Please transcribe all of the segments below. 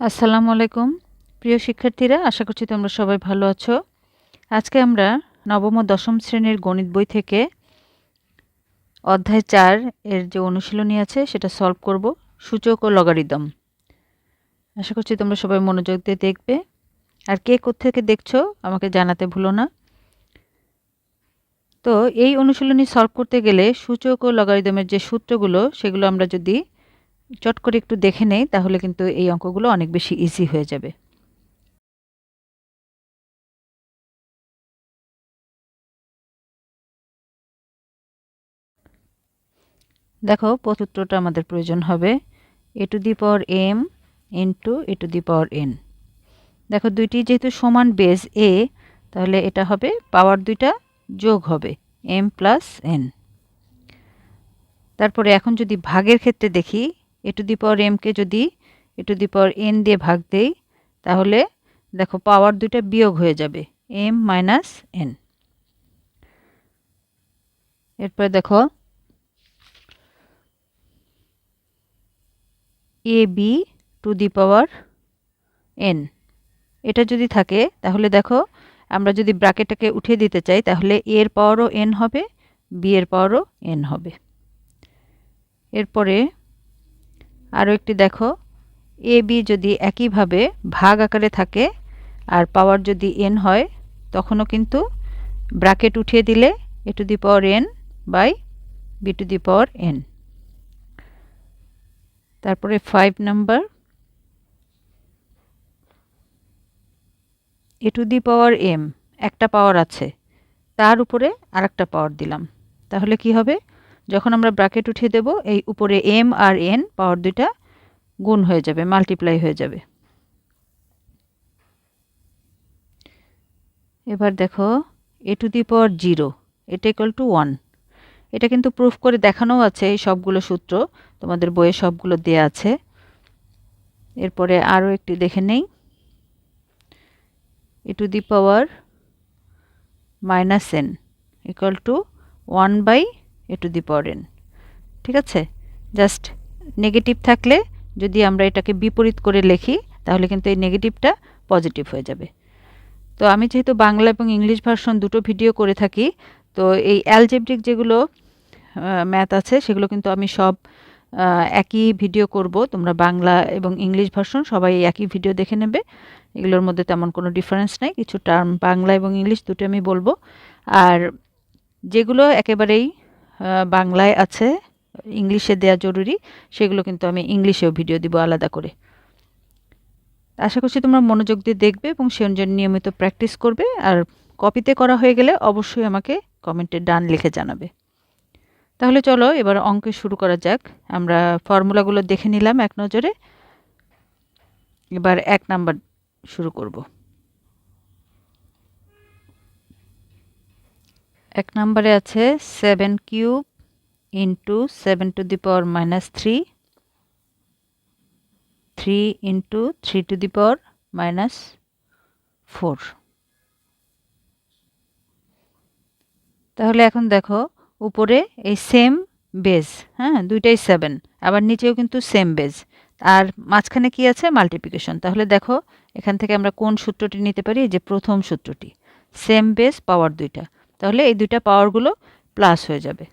আসসালামু আলাইকুম। প্রিয় শিক্ষার্থীরা, আশা করছি তোমরা সবাই ভালো আছো। আজকে আমরা নবম ও দশম শ্রেণির গণিত বই থেকে অধ্যায় চার এর যে অনুশীলনী আছে, সেটা সলভ করব। সূচক ও লগারিদম আশা করছি তোমরা সবাই মনোযোগ দিয়ে দেখবে। আর কে থেকে দেখছ, আমাকে জানাতে ভুলো না। তো এই অনুশীলনী সলভ করতে গেলে সূচক ও লগারিদমের যে সূত্রগুলো, সেগুলো আমরা যদি চট করে একটু দেখে নেই, তাহলে কিন্তু এই অঙ্কগুলো অনেক বেশি ইজি হয়ে যাবে। দেখো পথূত্রটা আমাদের প্রয়োজন হবে। A to the power M into A to the power N. দেখো, দুইটি যেহেতু সমান বেস এ, তাহলে এটা হবে, পাওয়ার দুইটা যোগ হবে এম প্লাস এন তারপরে এখন যদি ভাগের ক্ষেত্রে দেখি এ টু দি পাওয়ার এমকে যদি a to the power N দিয়ে ভাগ দেই, তাহলে দেখো পাওয়ার দুইটা বিয়োগ হয়ে যাবে এম মাইনাস এন এরপরে দেখো A B to the power N এটা যদি থাকে, তাহলে দেখো আমরা যদি ব্রাকেটটাকে উঠিয়ে দিতে চাই, তাহলে এর পাওয়ারও এন হবে বি এর পাওয়ারও এন হবে। এরপরে আরও একটি দেখো। এ, বি যদি একইভাবে ভাগ আকারে থাকে আর পাওয়ার যদি এন হয়, তখনও কিন্তু ব্রাকেট উঠিয়ে দিলে A to the power N by B to the power N তারপরে five number A to the power M একটা পাওয়ার আছে, তার উপরে আর একটা পাওয়ার দিলাম। তাহলে কি হবে? যখন আমরা ব্র্যাকেট উঠিয়ে দেব, এই উপরে এম আর এন পাওয়ার দুইটা গুণ হয়ে যাবে মাল্টিপ্লাই হয়ে যাবে। এবার দেখো A to the power zero এটা ইকুয়াল টু ওয়ান এটা কিন্তু প্রুফ করে দেখানোও আছে এই সবগুলো সূত্র, তোমাদের বইয়ে সবগুলো দেয়া আছে। এরপরে আরও একটি দেখে নেই। A to the power minus N equal to one by A to the power ঠিক আছে? জাস্ট নেগেটিভ থাকলে যদি আমরা এটাকে বিপরীত করে লিখি, তাহলে কিন্তু এই নেগেটিভটা পজিটিভ হয়ে যাবে। তো আমি যেহেতু বাংলা এবং ইংলিশ ভার্সন দুটো ভিডিও করে থাকি, তো এই অ্যালজেব্রিক যেগুলো ম্যাথ আছে, সেগুলো কিন্তু আমি সব একই ভিডিও করব। তোমরা বাংলা এবং ইংলিশ ভার্সন সবাই একই ভিডিও দেখে নেবে। এগুলোর মধ্যে তেমন কোনো ডিফারেন্স নাই। কিছু টার্ম বাংলা এবং ইংলিশ দুটো আমি বলব। আর যেগুলো একেবারেই বাংলায় আছে, ইংলিশে দেওয়া জরুরি, সেগুলো কিন্তু আমি ইংলিশেও ভিডিও দিব আলাদা করে। আশা করছি তোমরা মনোযোগ দিয়ে দেখবে এবং সে অনুযায়ী নিয়মিত প্র্যাকটিস করবে, আর কপিতে করা হয়ে গেলে অবশ্যই আমাকে কমেন্টে ডান লিখে জানাবে। তাহলে চলো, এবার অঙ্ক শুরু করা যাক। আমরা ফর্মুলাগুলো দেখে নিলাম এক নজরে। এবার এক নাম্বার শুরু করব। এক নম্বরে আছে seven cube into seven to the power minus three three into three to the power minus four তাহলে এখন দেখো, উপরে এই সেম বেজ হ্যাঁ দুইটাই সেভেন আবার নিচেও কিন্তু সেম বেজ আর মাঝখানে কি আছে? মাল্টিপ্লিকেশন তাহলে দেখো, এখান থেকে আমরা কোন সূত্রটি নিতে পারি? যে প্রথম সূত্রটি। সেম বেস পাওয়ার দুইটা। তাহলে এই দুইটা পাওয়ারগুলো প্লাস হয়ে যাবে।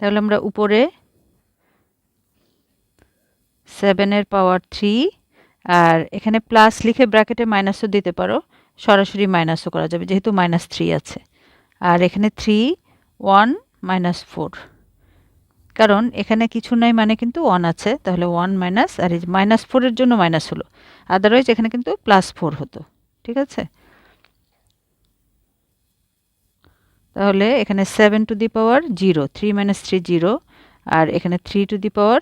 তাহলে আমরা উপরে সেভেনের পাওয়ার থ্রি আর এখানে প্লাস লিখে ব্র্যাকেটে মাইনাসও দিতে পারো, সরাসরি মাইনাসও করা যাবে, যেহেতু মাইনাস থ্রি আছে। আর এখানে থ্রি ওয়ান মাইনাস ফোর কারণ এখানে কিছু নাই মানে কিন্তু ওয়ান আছে, তাহলে ওয়ান মাইনাস আর এই মাইনাস ফোরের জন্য মাইনাস হলো। আদারওয়াইজ এখানে কিন্তু প্লাস ফোর হতো, ঠিক আছে? তাহলে এখানে seven to the power zero three minus three zero আর এখানে three to the power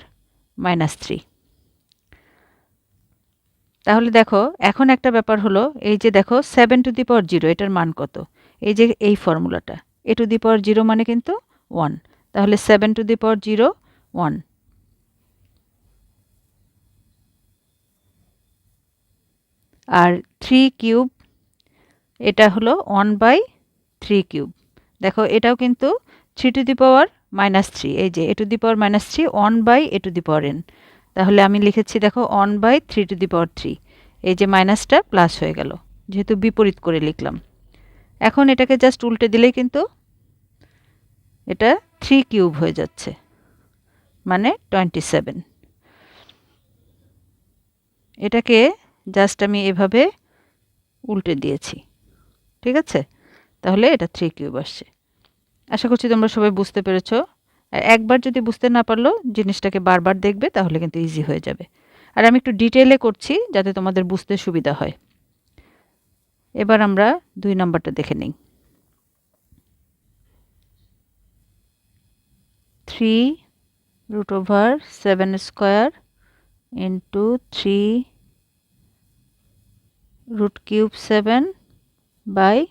minus three তাহলে দেখো, এখন একটা ব্যাপার হলো, এই যে দেখো seven to the power zero এটার মান কত? এই যে এই ফর্মুলাটা এ টু দি পাওয়ার জিরো মানে কিন্তু ওয়ান তাহলে seven to the power zero one R three cube এটা হলো ওয়ান বাই থ্রি কিউব দেখো, এটাও কিন্তু three to the power minus three এই যে A to the power minus three one by A to the power N তাহলে আমি লিখেছি, দেখো one by three to the power three এই যে মাইনাসটা প্লাস হয়ে গেল, যেহেতু বিপরীত করে লিখলাম। এখন এটাকে জাস্ট উল্টে দিলেই কিন্তু এটা থ্রি কিউব হয়ে যাচ্ছে মানে টোয়েন্টি সেভেন এটাকে জাস্ট আমি এভাবে উল্টে দিয়েছি, ঠিক আছে? তাহলে এটা থ্রি কিউব আসছে। আশা করছি তোমরা সবাই বুঝতে পেরেছ। আর একবার যদি বুঝতে না পারল, জিনিসটাকে বারবার দেখবে, তাহলে কিন্তু ইজি হয়ে যাবে। আর আমি একটু ডিটেলে করছি, যাতে তোমাদের বুঝতে সুবিধা হয়। এবার আমরা দুই নম্বরটা দেখে নিই। Three root over 7 square into 3 root cube 7 by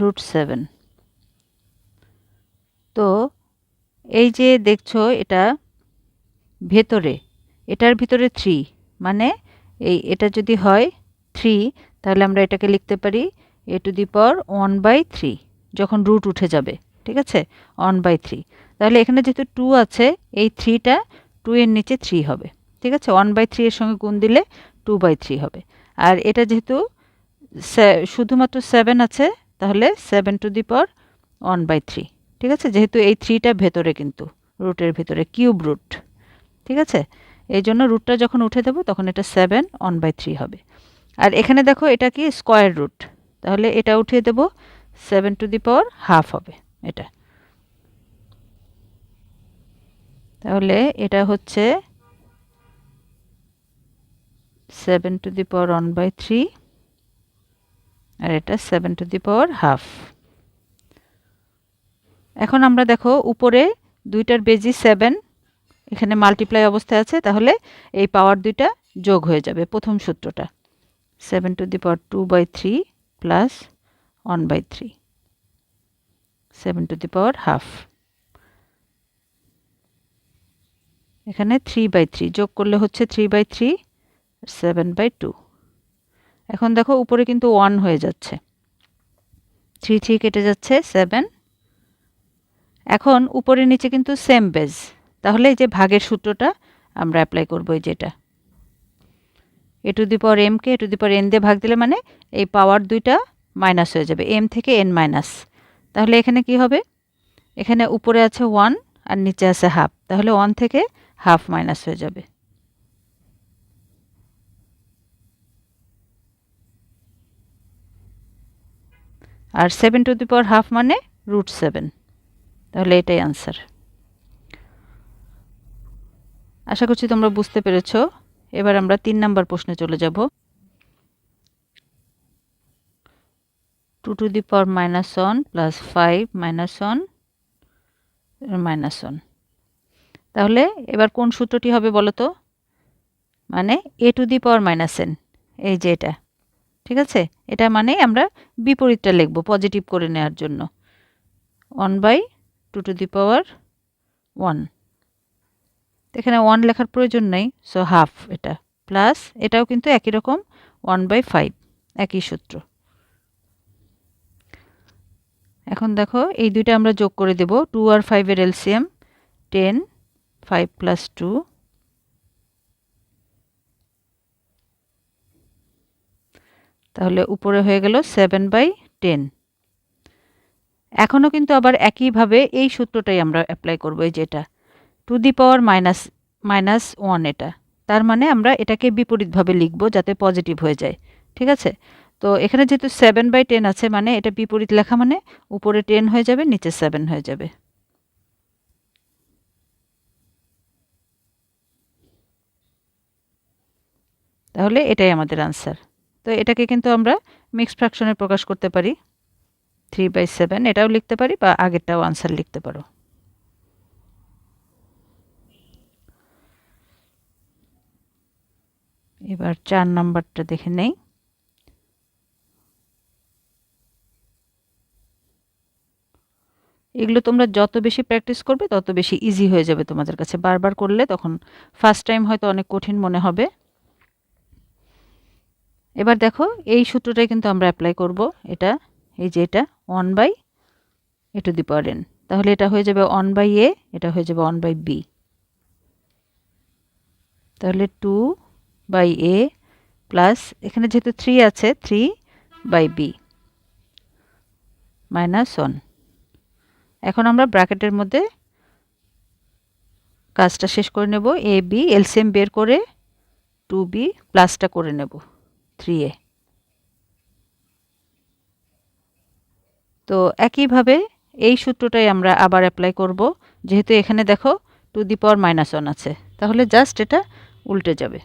root 7 তো এই যে দেখছ এটা ভেতরে, এটার ভিতরে থ্রি মানে এই এটা যদি হয় থ্রি তাহলে আমরা এটাকে লিখতে পারি A to the power one by three যখন রুট উঠে যাবে, ঠিক আছে? ওয়ান বাই থ্রি তাহলে এখানে যেহেতু টু আছে, এই থ্রিটা টু এর নিচে থ্রি হবে, ঠিক আছে? ওয়ান বাই থ্রি এর সঙ্গে গুণ দিলে টু বাই থ্রি হবে। আর এটা যেহেতু শুধুমাত্র সেভেন আছে তাহলে seven to the power one by three ঠিক আছে? যেহেতু এই থ্রিটা ভেতরে কিন্তু রুটের ভেতরে কিউব রুট ঠিক আছে? এই জন্য রুটটা যখন উঠে দেবো, তখন এটা সেভেন ওয়ান বাই থ্রি হবে। আর এখানে দেখো এটা কি স্কোয়ার রুট তাহলে এটা উঠিয়ে দেব seven to the power half হবে এটা। তাহলে এটা হচ্ছে seven to the power one by three আর এটা seven to the power half এখন আমরা দেখো উপরে দুইটার বেজি সেভেন এখানে মাল্টিপ্লাই অবস্থায় আছে, তাহলে এই পাওয়ার দুইটা যোগ হয়ে যাবে প্রথম সূত্রটা। Seven to the power two by three plus one by three seven to the power half এখানে থ্রি বাই থ্রি যোগ করলে হচ্ছে three by three seven by two এখন দেখো উপরে কিন্তু ওয়ান হয়ে যাচ্ছে। থ্রি থ্রি কেটে যাচ্ছে সেভেন এখন উপরে নিচে কিন্তু সেম বেজ তাহলে এই যে ভাগের সূত্রটা আমরা অ্যাপ্লাই করব এই যেটা। A to the power MK A to the power N দিয়ে ভাগ দিলে মানে এই পাওয়ার দুইটা মাইনাস হয়ে যাবে। এম থেকে এন মাইনাস তাহলে এখানে কি হবে? এখানে উপরে আছে ওয়ান আর নিচে আছে হাফ তাহলে ওয়ান থেকে হাফ মাইনাস হয়ে যাবে। আর seven to the power half মানে রুট সেভেন তাহলে এটাই আনসার আশা করছি তোমরা বুঝতে পেরেছ। এবার আমরা তিন নাম্বার প্রশ্নে চলে যাব। Two to the power minus one plus five minus one minus one তাহলে এবার কোন সূত্রটি হবে বলো তো? মানে A to the power minus N এই যে এটা। ঠিক আছে? এটা মানে আমরা বিপরীতটা লিখব পজিটিভ করে নেওয়ার জন্য। One by two to the power one এখানে ওয়ান লেখার প্রয়োজন নেই সো হাফ এটা। প্লাস এটাও কিন্তু একই রকম ওয়ান বাই ফাইভ একই সূত্র। এখন দেখো, এই দুইটা আমরা যোগ করে দেব টু আর ফাইভের LCM ten five plus two তাহলে উপরে হয়ে গেল সেভেন বাই টেন এখনও কিন্তু আবার একইভাবে এই সূত্রটাই আমরা অ্যাপ্লাই করব, এই যেটা to the power minus minus one এটা। তার মানে আমরা এটাকে বিপরীতভাবে লিখব যাতে পজিটিভ হয়ে যায়। ঠিক আছে? তো এখানে যেহেতু সেভেন বাই টেন আছে মানে এটা বিপরীত লেখা মানে উপরে টেন হয়ে যাবে, নিচে সেভেন হয়ে যাবে। তাহলে এটাই আমাদের আনসার তো এটাকে কিন্তু আমরা মিক্সড ফ্র্যাকশনে প্রকাশ করতে পারি। থ্রি বাই সেভেন এটাও লিখতে পারি বা আগেরটাও আনসার লিখতে পারো। এবার চার নাম্বারটা দেখে নেই। এগুলো তোমরা যত বেশি প্র্যাকটিস করবে, তত বেশি ইজি হয়ে যাবে তোমাদের কাছে। বারবার করলে তখন ফার্স্ট টাইম হয়তো অনেক কঠিন মনে হবে। এবার দেখো, এই সূত্রটাই কিন্তু আমরা অ্যাপ্লাই করব। এটা, এই যে এটা one by A to the power N তাহলে এটা হয়ে যাবে ওয়ান বাই এ এটা হয়ে যাবে ওয়ান বাই বি তাহলে টু বাই এ প্লাস এখানে যেহেতু থ্রি আছে three by B minus one এখন আমরা ব্র্যাকেটের মধ্যে কাজটা শেষ করে নেব। এ বি এলসিএম বের করে টু বি প্লাসটা করে নেব। থ্রি এ তো একইভাবে এই সূত্রটাই আমরা আবার অ্যাপ্লাই করব। যেহেতু এখানে দেখো to the power minus one আছে। তাহলে জাস্ট এটা উল্টে যাবে।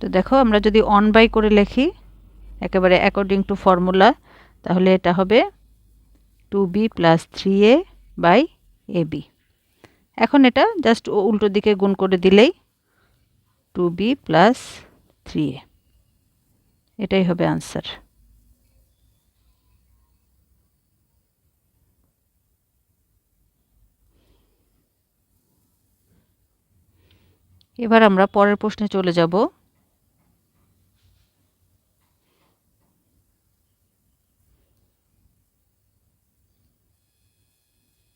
তো দেখো আমরা যদি অন বাই করে লিখি, একেবারে অ্যাকর্ডিং টু ফর্মুলা তাহলে এটা হবে two B plus three A by A B এখন এটা জাস্ট উল্টো দিকে গুণ করে দিলেই two B plus three A. এটাই হবে আনসার। এবার আমরা পরের প্রশ্নে চলে যাব।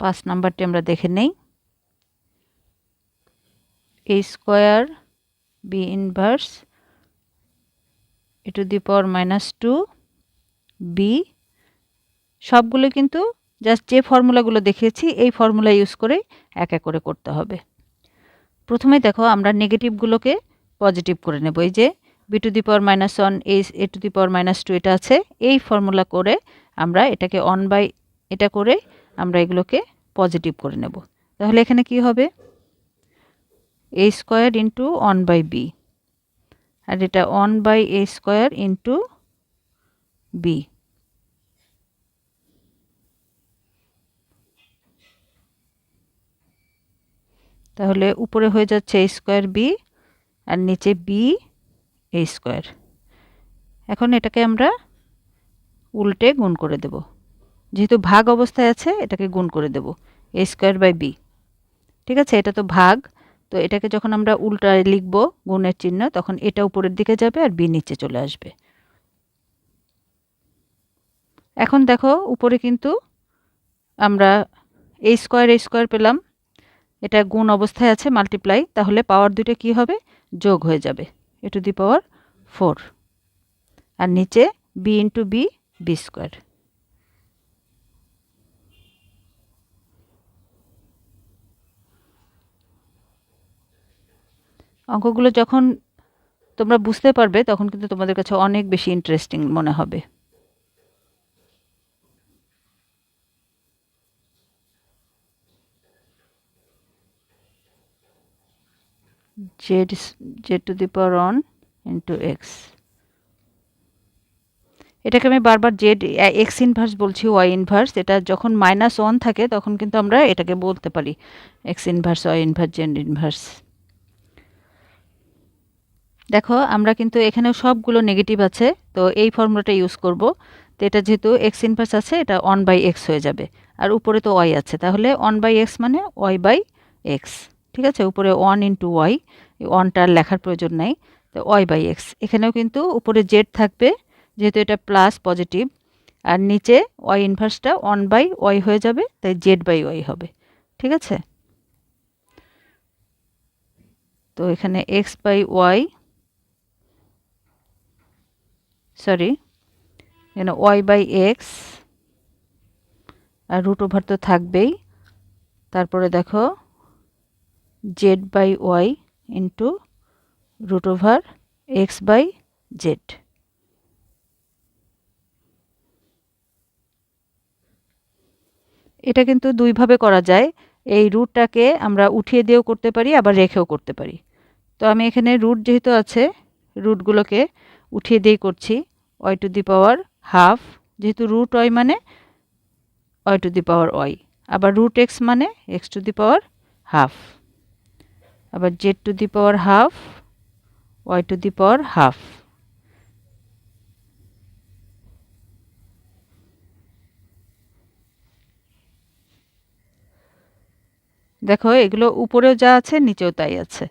পাঁচ নাম্বারটি আমরা দেখে নেই। A square B inverse, A to the power minus two B. সবগুলো কিন্তু জাস্ট যে ফর্মুলাগুলো দেখিয়েছি, এই ফর্মুলা ইউজ করে এক এক করে করতে হবে। প্রথমে দেখো আমরা নেগেটিভগুলোকে পজিটিভ করে নেব। এই যে B to the power minus one, এই A to the power minus two এটা আছে, এই ফর্মুলা করে আমরা এটাকে অন বাই এটা করে আমরা এগুলোকে পজিটিভ করে নেব। তাহলে এখানে কি হবে? A square into one by B আর এটা one by A square into B তাহলে উপরে হয়ে যাচ্ছে এ স্কোয়ার বি আর নিচে বি এ স্কোয়ার এখন এটাকে আমরা উল্টে গুণ করে দেব। যেহেতু ভাগ অবস্থায় আছে, এটাকে গুণ করে দেব। এ স্কোয়ার বাই বি ঠিক আছে? এটা তো ভাগ। তো এটাকে যখন আমরা উল্টায় লিখব গুণের চিহ্ন, তখন এটা উপরের দিকে যাবে আর বি নিচে চলে আসবে। এখন দেখো উপরে কিন্তু আমরা এ স্কোয়ার এ স্কোয়ার পেলাম। এটা গুণ অবস্থায় আছে মাল্টিপ্লাই তাহলে পাওয়ার দুটো কি হবে? যোগ হয়ে যাবে। এ টু দি পাওয়ার ফোর আর নিচে B into B B square অঙ্কগুলো যখন তোমরা বুঝতে পারবে, তখন কিন্তু তোমাদের কাছে অনেক বেশি ইন্টারেস্টিং মনে হবে। Z z to the power on into x এটাকে আমি বারবার জেড এক্স ইনভার্স বলছি ওয়াই ইনভার্স এটা যখন মাইনাস ওয়ান থাকে, তখন কিন্তু আমরা এটাকে বলতে পারি। X inverse Y inverse Z inverse দেখো, আমরা কিন্তু এখানে সবগুলো নেগেটিভ আছে, তো এই ফর্মুলাটা ইউজ করব। তো এটা যেহেতু এক্স ইনভার্স আছে, এটা ওয়ান বাই এক্স হয়ে যাবে। আর উপরে তো ওয়াই আছে, তাহলে ওয়ান বাই এক্স মানে ওয়াই বাই এক্স ঠিক আছে? উপরে ওয়ান ইন্টু ওয়াই ওয়ানটা লেখার প্রয়োজন নেই, তো ওয়াই বাই এক্স এখানেও কিন্তু উপরে জেড থাকবে, যেহেতু এটা প্লাস পজিটিভ আর নিচে ওয়াই ইনভার্সটা ওয়ান বাই ওয়াই হয়ে যাবে, তাই জেড বাই ওয়াই হবে, ঠিক আছে? তো এখানে এক্স বাই ওয়াই সরি, এখানে ওয়াই বাই এক্স আর রুট ওভার তো থাকবেই। তারপরে দেখো Z by Y into root over X by Z এটা কিন্তু দুইভাবে করা যায়। এই রুটটাকে আমরা উঠিয়ে দিয়েও করতে পারি, আবার রেখেও করতে পারি। তো আমি এখানে রুট যেহেতু আছে রুটগুলোকে উঠিয়ে দিয়েই করছি Y to the power half যেহেতু রুট ওয়াই মানে Y to the power Y আবার রুট এক্স মানে X to the power half আবার Z to the power half Y to the power half দেখো, এগুলো উপরেও যা আছে, নিচেও তাই আছে।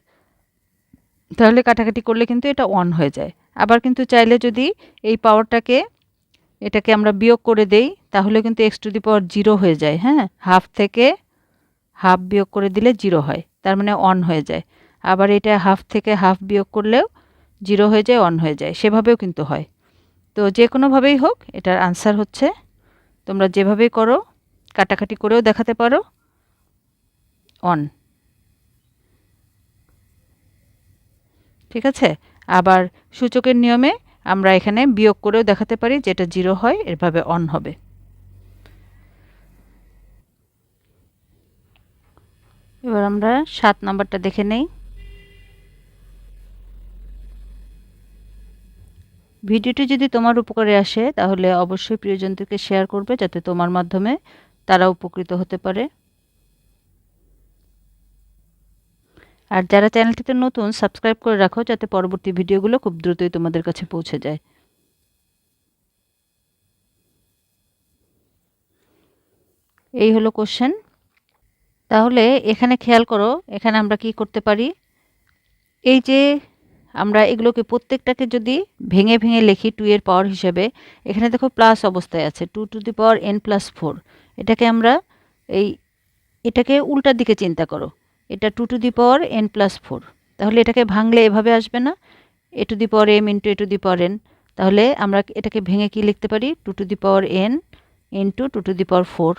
তাহলে কাটাকাটি করলে কিন্তু এটা অন হয়ে যায়। আবার কিন্তু চাইলে যদি এই পাওয়ারটাকে এটাকে আমরা বিয়োগ করে দেই, তাহলে কিন্তু X to the power zero হয়ে যায় হ্যাঁ? হাফ থেকে হাফ বিয়োগ করে দিলে জিরো হয়, তার মানে অন হয়ে যায়। আবার এটা হাফ থেকে হাফ বিয়োগ করলেও জিরো হয়ে যায় অন হয়ে যায়, সেভাবেও কিন্তু হয়। তো যে কোনোভাবেই হোক, এটার আনসার হচ্ছে, তোমরা যেভাবেই করো, কাটাকাটি করেও দেখাতে পারো অন ঠিক আছে? আবার সূচকের নিয়মে আমরা এখানে বিয়োগ করেও দেখাতে পারি যেটা জিরো হয় এভাবে অন হবে। এবার আমরা সাত নাম্বারটা দেখে নেই। ভিডিওটি যদি তোমার উপকারে আসে, তাহলে অবশ্যই প্রিয়জনদেরকে শেয়ার করবে যাতে তোমার মাধ্যমে তারা উপকৃত হতে পারে। আর যারা চ্যানেলটিতে নতুন সাবস্ক্রাইব করে রাখো যাতে পরবর্তী ভিডিওগুলো খুব দ্রুতই তোমাদের কাছে পৌঁছে যায়। এই হলো কোশ্চেন তাহলে এখানে খেয়াল করো, এখানে আমরা কি করতে পারি? এই যে আমরা এগুলোকে প্রত্যেকটাকে যদি ভেঙে ভেঙে লিখি টু এর পাওয়ার হিসেবে, এখানে দেখো প্লাস অবস্থায় আছে two to the power N plus four এটাকে আমরা এই, এটাকে উল্টার দিকে চিন্তা করো। এটা two to the power N plus four তাহলে এটাকে ভাঙলে এভাবে আসবে না। A to the power M into A to the power N তাহলে আমরা এটাকে ভেঙে কি লিখতে পারি? Two to the power N into two to the power four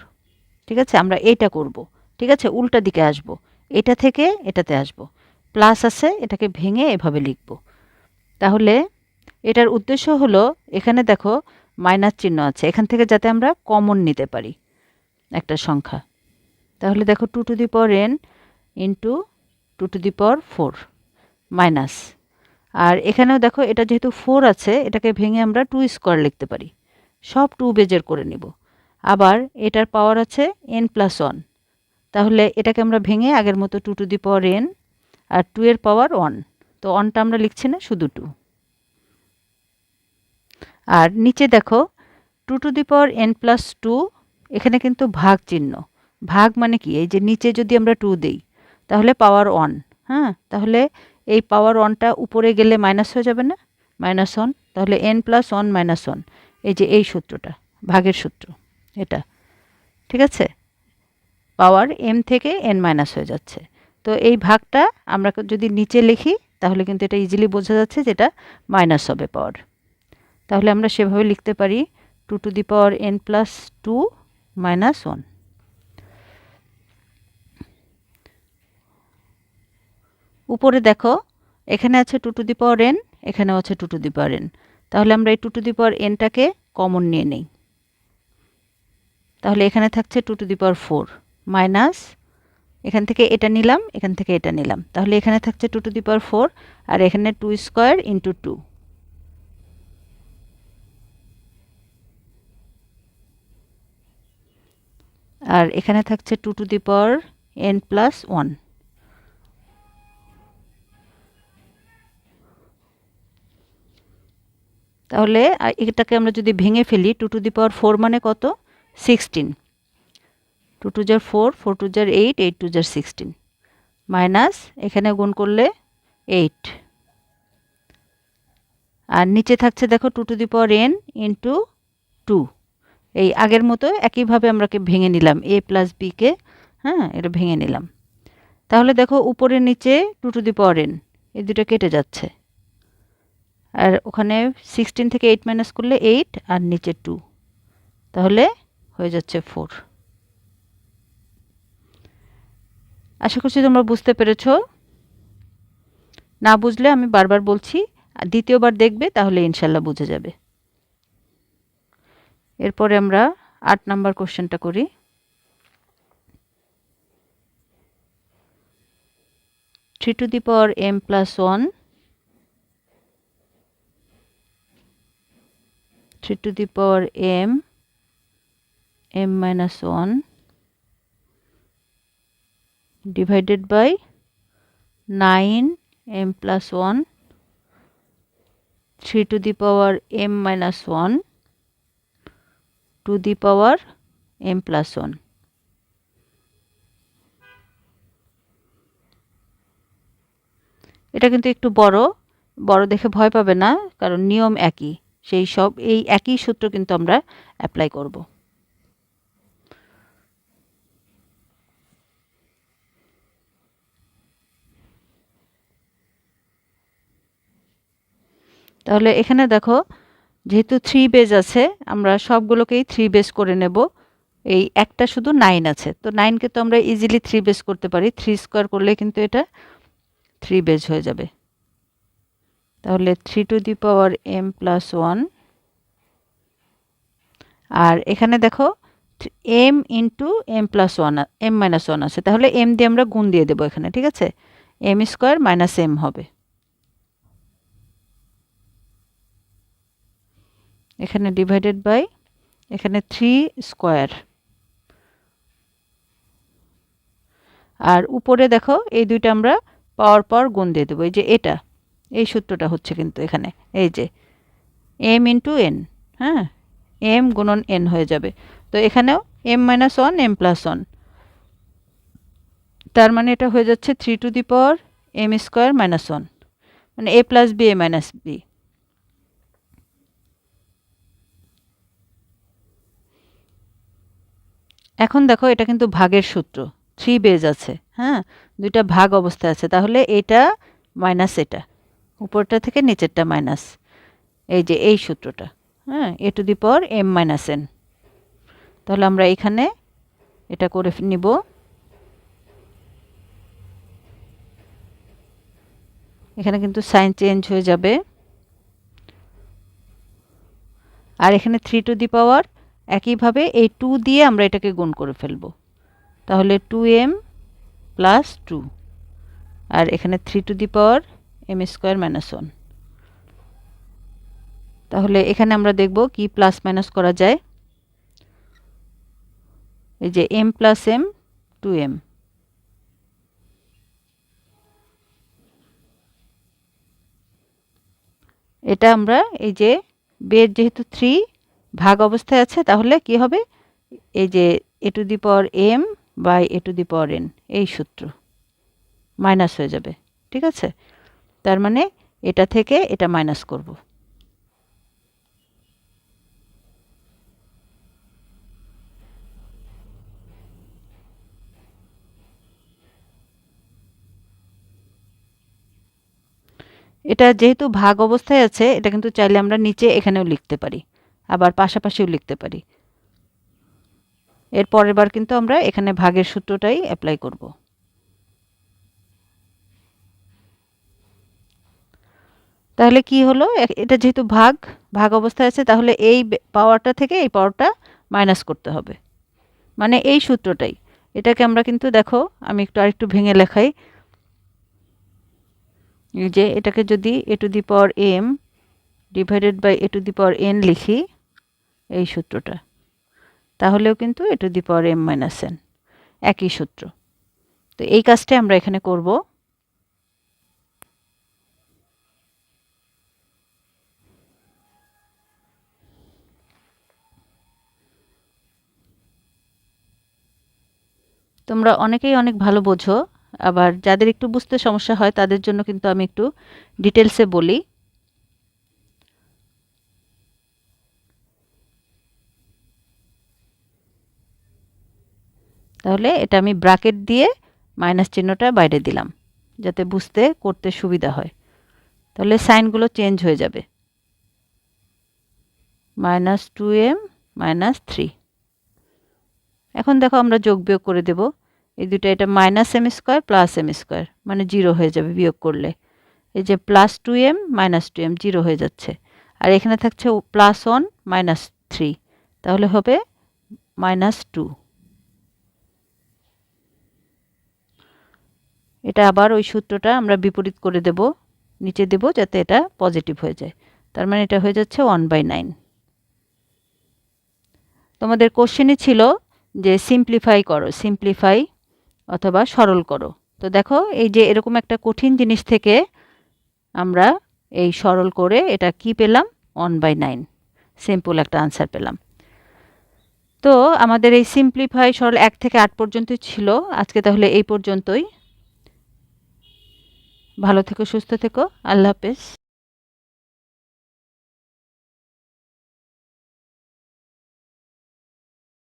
ঠিক আছে? আমরা এইটা করব। ঠিক আছে? উল্টা দিকে আসব। এটা থেকে এটাতে আসব। প্লাস আছে, এটাকে ভেঙে এভাবে লিখব। তাহলে এটার উদ্দেশ্য হলো, এখানে দেখো মাইনাস চিহ্ন আছে। এখান থেকে যাতে আমরা কমন নিতে পারি একটা সংখ্যা। তাহলে দেখো two to the power N into two to the power four minus আর এখানেও দেখো, এটা যেহেতু ফোর আছে, এটাকে ভেঙে আমরা টু স্কোয়ার লিখতে পারি। সব টু বেজের করে নিব। আবার এটার পাওয়ার আছে এন প্লাস ওয়ান তাহলে এটাকে আমরা ভেঙে আগের মতো two to the power N R two এর পাওয়ার ওয়ান তো ওয়ানটা আমরা লিখছি না, শুধু টু আর নিচে দেখো two to the power N plus two এখানে কিন্তু ভাগ চিহ্ন। ভাগ মানে কি? এই যে নিচে যদি আমরা টু দিই তাহলে পাওয়ার ওয়ান হ্যাঁ? তাহলে এই পাওয়ার ওয়ানটা উপরে গেলে মাইনাস হয়ে যাবে না? মাইনাস ওয়ান তাহলে N plus one minus one এই যে এই সূত্রটা, ভাগের সূত্র, এটা। ঠিক আছে? পাওয়ার এম থেকে এন মাইনাস হয়ে যাচ্ছে। তো এই ভাগটা আমরা যদি নিচে লিখি, তাহলে কিন্তু এটা ইজিলি বোঝা যাচ্ছে যেটা মাইনাস হবে পাওয়ার তাহলে আমরা সেভাবে লিখতে পারি two to the power N plus two minus one উপরে দেখো, এখানে আছে two to the power N এখানেও আছে two to the power N তাহলে আমরা এই টু টু দি পাওয়ার এনটাকে কমন নিয়ে নেই। তাহলে এখানে থাকছে two to the power four minus, এখান থেকে এটা নিলাম, এখান থেকে এটা নিলাম। তাহলে এখানে থাকছে two to the power four, আর এখানে টু স্কোয়ার ইন্টু টু। আর এখানে থাকছে two to the power N plus one তাহলে এটাকে আমরা যদি ভেঙে ফেলি two to the power four মানে কত? সিক্সটিন টু টু জার ফোর ফোর টু জার এইট এইট টু জার সিক্সটিন মাইনাস এখানে গুণ করলে এইট আর নিচে থাকছে দেখো two to the power N into two এই আগের মতো একইভাবে আমরাকে ভেঙে নিলাম এ প্লাস বিকে হ্যাঁ এটা ভেঙে নিলাম। তাহলে দেখো উপরে নিচে two to the power N এই দুটো কেটে যাচ্ছে। আর ওখানে সিক্সটিন থেকে এইট মাইনাস করলে এইট আর নিচে টু তাহলে হয়ে যাচ্ছে ফোর আশা করছি তোমরা বুঝতে পেরেছ। না বুঝলে আমি বারবার বলছি, আর দ্বিতীয়বার দেখবে তাহলে ইনশাল্লাহ বুঝে যাবে। এরপরে আমরা আট নাম্বার কোশ্চেনটা করি। Three to the power M plus one three to the power M M minus one divided by 9 m plus 1 3 to the power m minus 1 to the power m plus 1 এটা কিন্তু একটু বড় বড় দেখে ভয় পাবে না, কারণ নিয়ম একই। সেই সব, এই একই সূত্র কিন্তু আমরা অ্যাপ্লাই করব। তাহলে এখানে দেখো, যেহেতু থ্রি বেজ আছে, আমরা সবগুলোকেই থ্রি বেজ করে নেব। এই একটা শুধু নাইন আছে, তো নাইনকে তো আমরা ইজিলি থ্রি বেজ করতে পারি। থ্রি স্কোয়ার করলে কিন্তু এটা থ্রি বেজ হয়ে যাবে। তাহলে three to the power M plus one আর এখানে দেখো M into M plus one M minus one আছে। তাহলে এম দিয়ে আমরা গুণ দিয়ে দেবো এখানে, ঠিক আছে? এম স্কোয়ার মাইনাস এম হবে। এখানে ডিভাইডেড বাই এখানে থ্রি স্কোয়ার আর উপরে দেখো, এই দুইটা আমরা পাওয়ার পাওয়ার গুণ দিয়ে দেবো। এই যে এটা। এই সূত্রটা হচ্ছে কিন্তু এখানে। এই যে এম ইন্টু এন হ্যাঁ? এম গুণন এন হয়ে যাবে। তো এখানেও m minus one m plus one তার মানে এটা হয়ে যাচ্ছে three to the power m square minus one মানে a plus b a minus b এখন দেখো এটা কিন্তু ভাগের সূত্র। থ্রি বেজ আছে হ্যাঁ? দুইটা ভাগ অবস্থায় আছে। তাহলে এটা মাইনাস এটা। উপরটা থেকে নিচেরটা মাইনাস। এই যে এই সূত্রটা হ্যাঁ a to the power m minus n. তাহলে আমরা এখানে এটা করে নিব। এখানে কিন্তু সাইন চেঞ্জ হয়ে যাবে। আর এখানে থ্রি টু দি পাওয়ার একইভাবে এই টু দিয়ে আমরা এটাকে গুণ করে ফেলব। তাহলে টু এম প্লাস টু। আর এখানে three to the power m square minus one তাহলে এখানে আমরা দেখব কি প্লাস মাইনাস করা যায়। এই যে m plus m two m এটা আমরা এই যে বেদ যেহেতু থ্রি ভাগ অবস্থায় আছে, তাহলে কি হবে? এই যে a to the power m by a to the power n এই সূত্র। মাইনাস হয়ে যাবে, ঠিক আছে? তার মানে এটা থেকে এটা মাইনাস করব। এটা যেহেতু ভাগ অবস্থায় আছে, এটা কিন্তু চাইলে আমরা নিচে এখানেও লিখতে পারি, আবার পাশাপাশিও লিখতে পারি। এর পরের বার কিন্তু আমরা এখানে ভাগের সূত্রটাই অ্যাপ্লাই করব। তাহলে কি হলো? এটা যেহেতু ভাগ ভাগ অবস্থায় আছে, তাহলে এই পাওয়ারটা থেকে এই পাওয়ারটা মাইনাস করতে হবে। মানে এই সূত্রটাই। এটাকে আমরা কিন্তু দেখো, আমি একটু আরেকটু ভেঙে লেখাই। যে এটাকে যদি a to the power m divided by a to the power n লিখি, এই সূত্রটা, তাহলেও কিন্তু a to the power m minus n একই সূত্র। তো এই কাজটাই আমরা এখানে করব। তোমরা অনেকেই অনেক ভালো বোঝো, আবার যাদের একটু বুঝতে সমস্যা হয়, তাদের জন্য কিন্তু আমি একটু ডিটেলসে বলি। তাহলে এটা আমি ব্রাকেট দিয়ে মাইনাস চিহ্নটা বাইরে দিলাম, যাতে বুঝতে, করতে সুবিধা হয়। তাহলে সাইনগুলো চেঞ্জ হয়ে যাবে। Minus two m minus three এখন দেখো আমরা যোগ বিয়োগ করে দেব। এই দুটো এটা minus m square plus m square মানে জিরো হয়ে যাবে বিয়োগ করলে। এই যে plus two m minus two m zero হয়ে যাচ্ছে। আর এখানে থাকছে প্লাস ওয়ান মাইনাস থ্রি তাহলে হবে মাইনাস টু এটা আবার ওই সূত্রটা আমরা বিপরীত করে দেব, নিচে দেব যাতে এটা পজিটিভ হয়ে যায়। তার মানে এটা হয়ে যাচ্ছে ওয়ান বাই নাইন তোমাদের কোশ্চেনই ছিল যে সিম্পলিফাই করো সিম্পলিফাই অথবা সরল করো। তো দেখো, এই যে এরকম একটা কঠিন জিনিস থেকে আমরা এই সরল করে এটা কি পেলাম? ওয়ান বাই নাইন সিম্পল একটা আনসার পেলাম। তো আমাদের এই সিম্পলিফাই সরল এক থেকে আট পর্যন্ত ছিল। আজকে তাহলে এই পর্যন্তই। ভালো থেকো, সুস্থ থেকো। আল্লাহ হাফেজ।